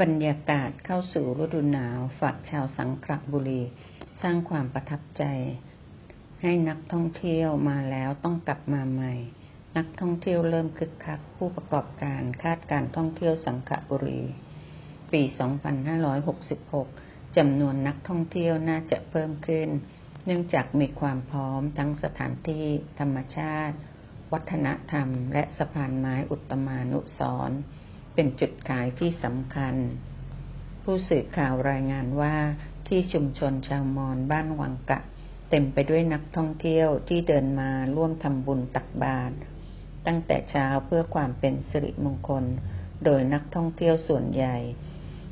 บรรยากาศเข้าสู่ฤดูหนาวฝากชาวสังขละบุรี สร้างความประทับใจ ให้นักท่องเที่ยวมาแล้วต้องกลับมาใหม่ นักท่องเที่ยวเริ่มคึกคัก ผู้ประกอบการคาดการท่องเที่ยวสังขละบุรี ปี 2566 จำนวนนักท่องเที่ยวน่าจะเพิ่มขึ้น เนื่องจากมีความพร้อมทั้งสถานที่ ธรรมชาติ วัฒนธรรม และสะพานไม้อุตมานุสรณ์ เป็นจุดขายที่สำคัญ ผู้สื่อข่าวรายงานว่าที่ชุมชนชาวมอญบ้านวังกะ เต็มไปด้วยนักท่องเที่ยวที่เดินมาร่วมทำบุญตักบาตรตั้งแต่เช้าเพื่อความเป็นสิริมงคล โดยนักท่องเที่ยวส่วนใหญ่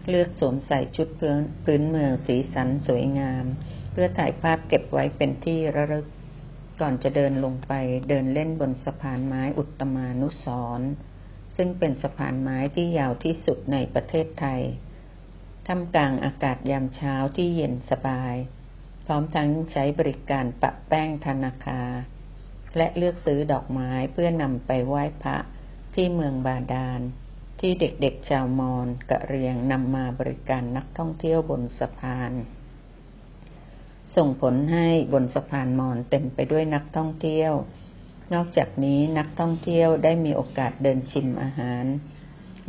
เลือกสวมใส่ชุดพื้นพื้นเมืองสีสันสวยงาม เพื่อถ่ายภาพเก็บไว้เป็นที่ระลึก ก่อนจะเดินลงไปเดินเล่นบนสะพานไม้อุตมานุสร์ ซึ่งเป็นสะพานไม้ที่ยาวที่สุดในประเทศไทยท่ามกลางอากาศยามเช้าที่เย็นสบาย พร้อมทั้งใช้บริการปะแป้งธนาคารและเลือกซื้อดอกไม้เพื่อนำไปไหว้พระที่เมืองบาดาล ที่เด็กๆชาวมอญกะเรียงนำมาบริการนักท่องเที่ยวบนสะพาน ส่งผลให้บนสะพานมอญเต็มไปด้วยนักท่องเที่ยว นอกจากนี้นักท่องเที่ยวได้มีโอกาสเดินชิมอาหาร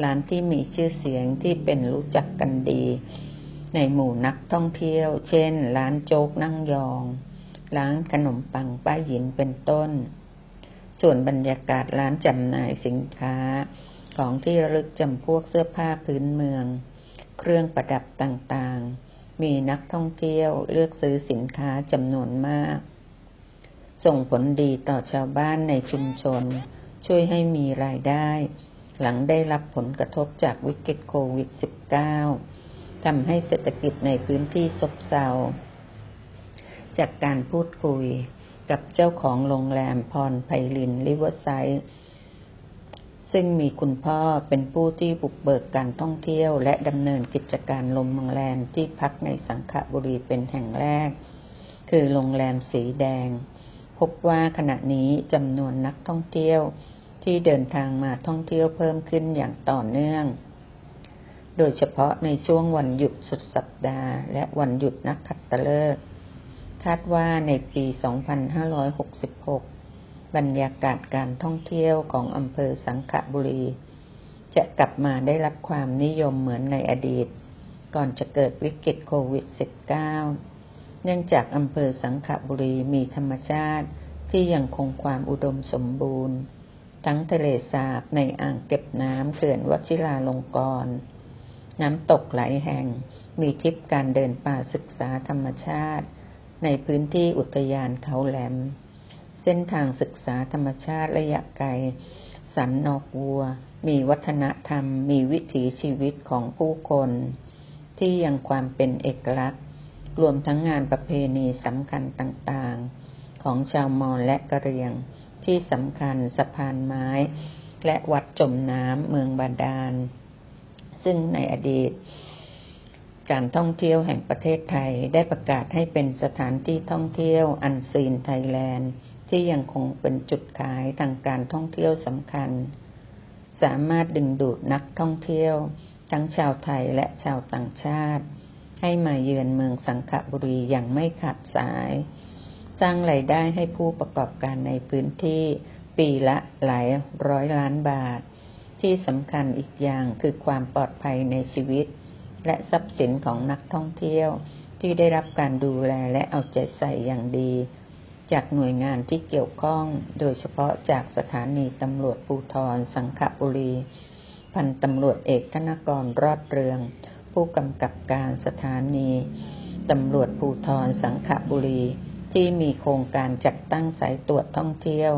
ร้านที่มีชื่อเสียงที่เป็นรู้จักกันดี ในหมู่นักท่องเที่ยว เช่น ร้านโจ๊กนั่งยอง ร้านขนมปังป้าหยินเป็นต้น ส่วนบรรยากาศร้านจำหน่ายสินค้า ของที่ระลึกจำพวกเสื้อผ้าพื้นเมือง เครื่องประดับต่างๆ มีนักท่องเที่ยวเลือกซื้อสินค้าจำนวนมาก ส่งผลดีต่อชาวบ้านในชุมชน ช่วยให้มีรายได้ หลังได้รับผลกระทบจากวิกฤตโควิด -19 ทำให้เศรษฐกิจในพื้นที่ซบเซา จากการพูดคุยกับเจ้าของโรงแรมพรไพลินริเวอร์ไซด์ซึ่งมีคุณพ่อเป็นผู้ที่บุกเบิกการท่องเที่ยว และดำเนินกิจการลมโรงแรมที่พักในสังขบุรีเป็นแห่งแรก คือโรงแรมสีแดง พบว่าขณะนี้จำนวนนักท่องเที่ยวที่เดินทางมาท่องเที่ยวเพิ่มขึ้นอย่างต่อเนื่อง โดยเฉพาะในช่วงวันหยุดสุดสัปดาห์ และวันหยุดนักขัตฤกษ์คาดว่าในปี 2566 บรรยากาศการท่องเที่ยวของอำเภอสังขบุรี จะกลับมาได้รับความนิยมเหมือนในอดีต ก่อนจะเกิดวิกฤตโควิด -19 เนื่องจากอำเภอสังขบุรีมีธรรมชาติที่ยังคงความอุดมสมบูรณ์ ทั้งทะเลสาบในอ่างเก็บน้ำเขื่อนวชิราลงกรณ์น้ำตกหลายแห่งมีทิศการเดินป่าศึกษาธรรมชาติ ในพื้นที่อุทยานเขาแหลม เส้นทางศึกษาธรรมชาติระยะไกล สันนอกวัว มีวัฒนธรรม มีวิถีชีวิตของผู้คน ที่ยังความเป็นเอกลักษณ์ รวมทั้งงานประเพณีสำคัญต่างๆ ของชาวมอญและกะเหรี่ยง ที่สำคัญสะพานไม้ และวัดจมน้ำเมืองบาดาล ซึ่งในอดีต การท่องเที่ยวแห่งประเทศไทยได้ประกาศให้เป็นสถานที่ท่องเที่ยวอันซีนไทยแลนด์ ที่ยังคงเป็นจุดขายทางการท่องเที่ยวสำคัญ สามารถดึงดูดนักท่องเที่ยว ทั้งชาวไทยและชาวต่างชาติ ให้มาเยือนเมืองสังขบุรีอย่างไม่ขาดสาย สร้างไรายได้ให้ผู้ประกอบการในพื้นที่ปีละหลายร้อยล้านบาท ที่สำคัญอีกอย่างคือความปลอดภัยในชีวิต และทรัพย์สินของนักท่องเที่ยวที่ได้รับการดูแลและเอาใจใส่อย่างดี จากหน่วยงานที่เกี่ยวข้อง โดยเฉพาะจากสถานีตำรวจภูทรสังขบุรี พันตำรวจเอกธนกรรอดเรือง ผู้กำกับการสถานีตำรวจภูทรสังขบุรี ที่มีโครงการจัดตั้งสายตรวจท่องเที่ยว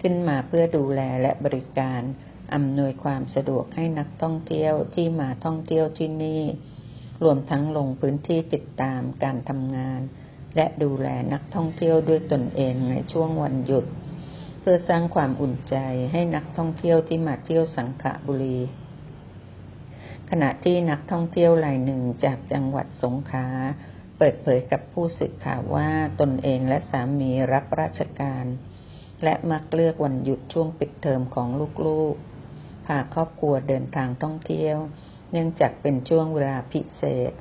ขึ้นมาเพื่อดูแลและบริการอำนวยความสะดวกให้นักท่องเที่ยวที่มาท่องเที่ยวที่นี่ รวมทั้งลงพื้นที่ติดตามการทำงาน และดูแลนักท่องเที่ยวด้วยตนเองในช่วงวันหยุด เพื่อสร้างความอุ่นใจให้นักท่องเที่ยวที่มาเที่ยวสังขบุรี ขณะที่นักท่องเที่ยวรายหนึ่งจากจังหวัดสงขลาเปิดเผยกับผู้สื่อข่าวว่าตนเองและสามีรับราชการ และมักเลือกวันหยุดช่วงปิดเทอมของลูกๆ พาครอบครัวเดินทางท่องเที่ยว เนื่องจากเป็นช่วงเวลาพิเศษ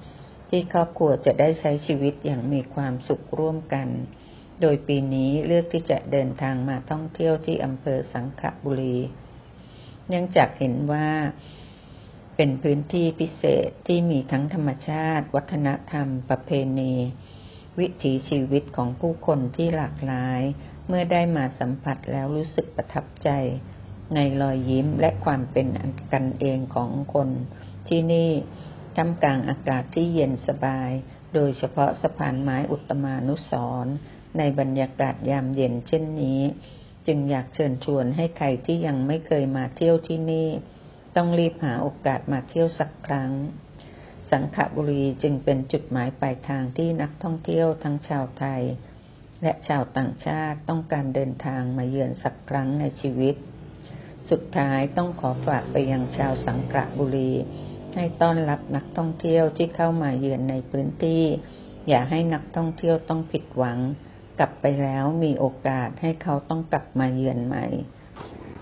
ที่ครอบครัวจะได้ใช้ชีวิตอย่างมีความสุขร่วมกัน โดยปีนี้เลือกที่จะเดินทางมาท่องเที่ยวที่อำเภอสังขบุรี เนื่องจากเห็นว่า เป็นพื้นที่พิเศษที่มีทั้งธรรมชาติ วัฒนธรรม ประเพณี วิถีชีวิตของผู้คนที่หลากหลาย เมื่อได้มาสัมผัสแล้วรู้สึกประทับใจ ในรอยยิ้มและความเป็นกันเองของคนที่นี่ท่ามกลางอากาศที่เย็นสบาย โดยเฉพาะสะพานไม้อุตมานุสรในบรรยากาศยามเย็นเช่นนี้ จึงอยากเชิญชวนให้ใครที่ยังไม่เคยมาเที่ยวที่นี่ ต้องรีบหาโอกาสมาเที่ยวสักครั้ง สังขบุรีจึงเป็นจุดหมายปลายทางที่นักท่องเที่ยวทั้งชาวไทย และชาวต่างชาติต้องการเดินทางมาเยือนสักครั้งในชีวิต สุดท้ายต้องขอฝากไปยังชาวสังขบุรี ให้ต้อนรับนักท่องเที่ยวที่เข้ามาเยือนในพื้นที่ อย่าให้นักท่องเที่ยวต้องผิดหวัง กลับไปแล้วมีโอกาสให้เขาต้องกลับมาเยือนใหม่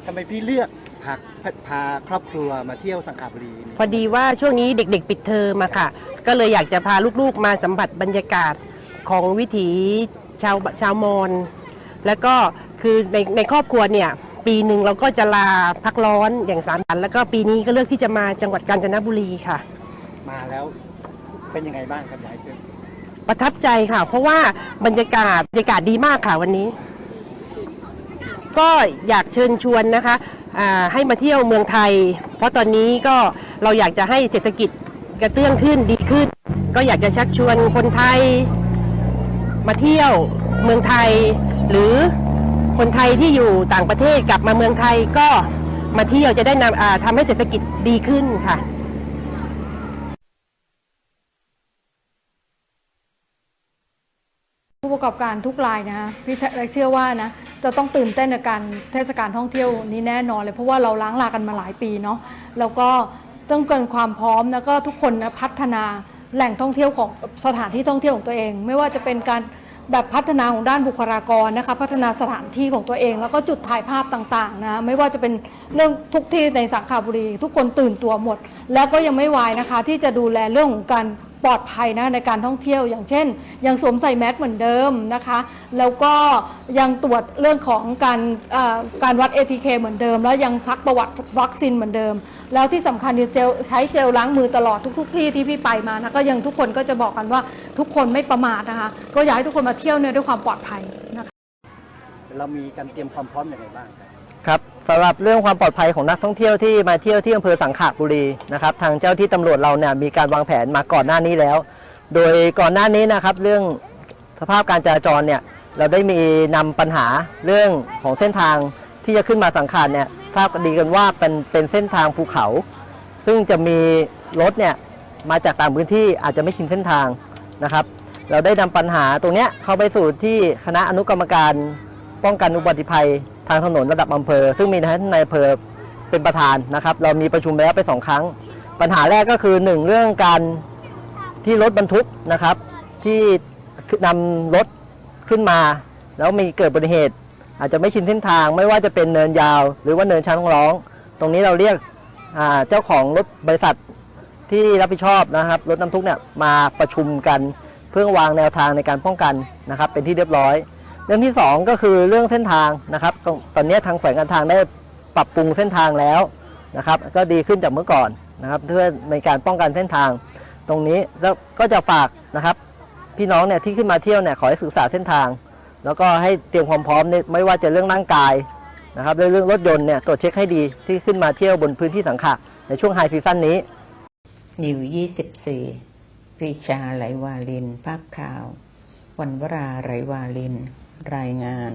ทำไมพี่เลือก พาพาครอบครัวมาเที่ยวสังขบุรีนี่พอดีว่าช่วงนี้เด็ก ๆ ปิดเทอมมาค่ะ ก็เลยอยากจะพาลูกๆมาสัมผัสบรรยากาศของวิถีชาวชาวมอญแล้วก็คือในในครอบครัวเนี่ยปีหนึ่งเราก็จะลาพักร้อนอย่างสามวันแล้วก็ปีนี้ก็เลือกที่จะมาจังหวัดกาญจนบุรีค่ะ มาแล้วเป็นยังไงบ้างครับยายเชิญประทับใจค่ะ เพราะว่าบรรยากาศบรรยากาศดีมากค่ะวันนี้ ก็อยากเชิญชวนนะคะอ่า ให้มาเที่ยวเมืองไทย เพราะตอนนี้ก็เราอยากจะให้เศรษฐกิจกระเตื้องขึ้นดีขึ้น ก็อยากจะชักชวนคนไทย มาเที่ยวเมืองไทย หรือคนไทยที่อยู่ต่างประเทศกลับมาเมืองไทยก็มาเที่ยวจะได้นำทำให้เศรษฐกิจดีขึ้นค่ะ ประกอบการทุกรายนะฮะพี่เชื่อว่านะจะต้องตื่นเต้นในการเทศกาลท่องเที่ยวนี้แน่นอนเลยเพราะว่าเราล้างลากันมาหลายปีเนาะแล้วก็ต้องเกินความพร้อมแล้วก็ทุกคนนะพัฒนาแหล่งท่องเที่ยวของสถานที่ท่องเที่ยวของตัวเอง ไม่ว่าจะเป็นการแบบพัฒนาของด้านบุคลากรนะคะพัฒนาสถานที่ของตัวเอง แล้วก็จุดถ่ายภาพต่างๆนะไม่ว่าจะเป็นเรื่องทุกที่ในสังขบุรี ทุกคนตื่นตัวหมด แล้วก็ยังไม่วายนะคะที่จะดูแลเรื่องของการ ปลอดภัยนะในการท่องเที่ยว อย่างเช่น ยังสวมใส่แมสเหมือนเดิมนะคะ แล้วก็ยังตรวจเรื่องของการเอ่อการวัด ATK เหมือนเดิม แล้วยังซักประวัติวัคซีนเหมือนเดิม แล้วที่สำคัญคือเจลใช้เจลล้างมือตลอดทุก ๆ ที่ที่พี่ไปมานะก็ยังทุกคนก็จะบอกกันว่าทุกคนไม่ประมาทนะคะก็อยากให้ทุกคนมาเที่ยวเนี่ยด้วยความปลอดภัยนะคะเรามีการเตรียมความพร้อมอย่างไรบ้างครับครับ สำหรับเรื่องความปลอดภัยของนักท่องเที่ยวที่มาเที่ยวที่อำเภอสังขบุรีนะครับทางเจ้าที่ตำรวจเราเนี่ยมีการวางแผนมาก่อนหน้านี้แล้ว โดยก่อนหน้านี้นะครับเรื่องสภาพการจราจรเนี่ยเราได้มีนำปัญหาเรื่องของเส้นทางที่จะขึ้นมาสังขารเนี่ยทราบดีกันว่าเป็นเป็นเส้นทางภูเขา ซึ่งจะมีรถเนี่ยมาจากต่างพื้นที่อาจจะไม่ชินเส้นทางนะครับ เราได้นำปัญหาตรงเนี้ยเข้าไปสู่ที่คณะอนุกรรมการป้องกันอุบัติภัย ทางถนนระดับอำเภอ ซึ่งมีท่านนายอำเภอเป็นประธานนะครับ เรามีประชุมไปแล้วไปสองครั้ง ปัญหาแรกก็คือหนึ่งเรื่องการที่รถบรรทุกนะครับ ที่นำรถขึ้นมา แล้วมีเกิดอุบัติเหตุ อาจจะไม่ชินเส้นทางไม่ว่าจะเป็นเนินยาว หรือว่าเนินชันร้อง ตรงนี้เราเรียกเจ้าของรถบริษัทที่รับผิดชอบนะครับ รถน้ำทุกเนี่ยมาประชุมกัน เพื่อวางแนวทางในการป้องกันนะครับ เป็นที่เรียบร้อย เรื่องที่ 2 ก็คือเรื่องเส้นทางนะครับ ตอนนี้ทางแขวงการทางได้ปรับปรุงเส้นทางแล้วนะครับ ก็ดีขึ้นจากเมื่อก่อนนะครับ เพื่อในการป้องกันเส้นทาง ตรงนี้แล้วก็จะฝากนะครับ พี่น้องเนี่ยที่ขึ้นมาเที่ยวเนี่ยขอให้ศึกษาเส้นทาง แล้วก็ให้เตรียมความพร้อมเนี่ยไม่ว่าจะเรื่องร่างกายนะครับเรื่องรถยนต์เนี่ยตรวจเช็คให้ดีที่ขึ้นมาเที่ยวบนพื้นที่สังขะในช่วงไฮซีซั่นนี้นิวยี่สิบสี่ปีชาไหลวาลิน ภาพข่าว วันวราไหลวาลิน รายงาน